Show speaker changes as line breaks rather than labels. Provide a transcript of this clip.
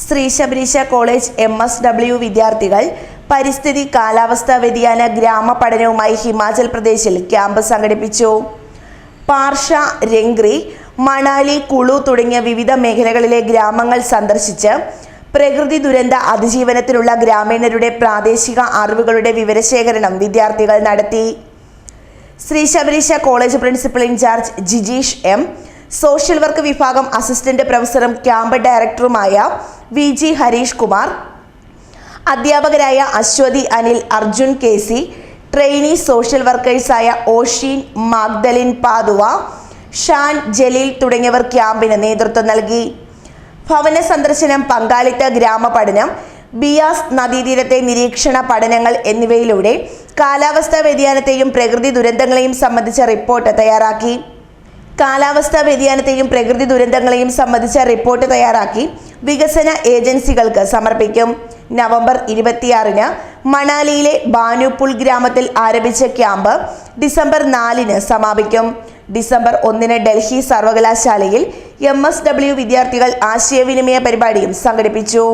Sree Sabareesha college M S W വിദ്യാർത്ഥികൾ പരിസ്ഥിതി കാലാവസ്ഥാ വ്യതിയാന ഗ്രാമ പഠനവുമായി ഹിമാചൽ പ്രദേശിൽ ക്യാമ്പ് സംഘടിപ്പിച്ചു. പാർഷ രംഗ്രി മണാലി കുളു തുടങ്ങിയ വിവിധ മേഖലകളിലെ ഗ്രാമങ്ങൾ സന്ദർശിച്ച് പ്രകൃതി ദുരന്ത അതിജീവനത്തിനുള്ള ഗ്രാമീണരുടെ പ്രാദേശിക അറിവുകളുടെ വിവരശേഖരണം വിദ്യാർത്ഥികൾ നടത്തി. Sree Sabareesha college principal incharge Jijeesh M. Social work വിഭാഗം അസിസ്റ്റന്റ് പ്രൊഫസറും ക്യാമ്പ് ഡയറക്ടറുമായ വി ജി ഹരീഷ് കുമാർ അധ്യാപകരായ Aswathy Anil Arjun K C trainee social വർക്കേഴ്സായ ഓഷീൻ Magdalene Pathuva Shan Jaleel തുടങ്ങിയവർ ക്യാമ്പിന് നേതൃത്വം നൽകി. ഭവന സന്ദർശനം പങ്കാളിത്ത ഗ്രാമ പഠനം ബിയാസ് നദീതീരത്തെ നിരീക്ഷണ പഠനങ്ങൾ എന്നിവയിലൂടെ കാലാവസ്ഥാ വ്യതിയാനത്തെയും പ്രകൃതി ദുരന്തങ്ങളെയും സംബന്ധിച്ച റിപ്പോർട്ട് തയ്യാറാക്കി. കാലാവസ്ഥാ വ്യതിയാനത്തെയും പ്രകൃതി ദുരന്തങ്ങളെയും സംബന്ധിച്ച റിപ്പോർട്ട് തയ്യാറാക്കി വികസന ഏജൻസികൾക്ക് സമർപ്പിക്കും. നവംബർ ഇരുപത്തിയാറിന് മണാലിയിലെ ബാനുപുൽ ഗ്രാമത്തിൽ ആരംഭിച്ച ക്യാമ്പ് ഡിസംബർ നാലിന് സമാപിക്കും. ഡിസംബർ ഒന്നിന് ഡൽഹി സർവകലാശാലയിൽ എം എസ് ഡബ്ല്യു വിദ്യാർത്ഥികൾ ആശയവിനിമയ പരിപാടിയും സംഘടിപ്പിച്ചു.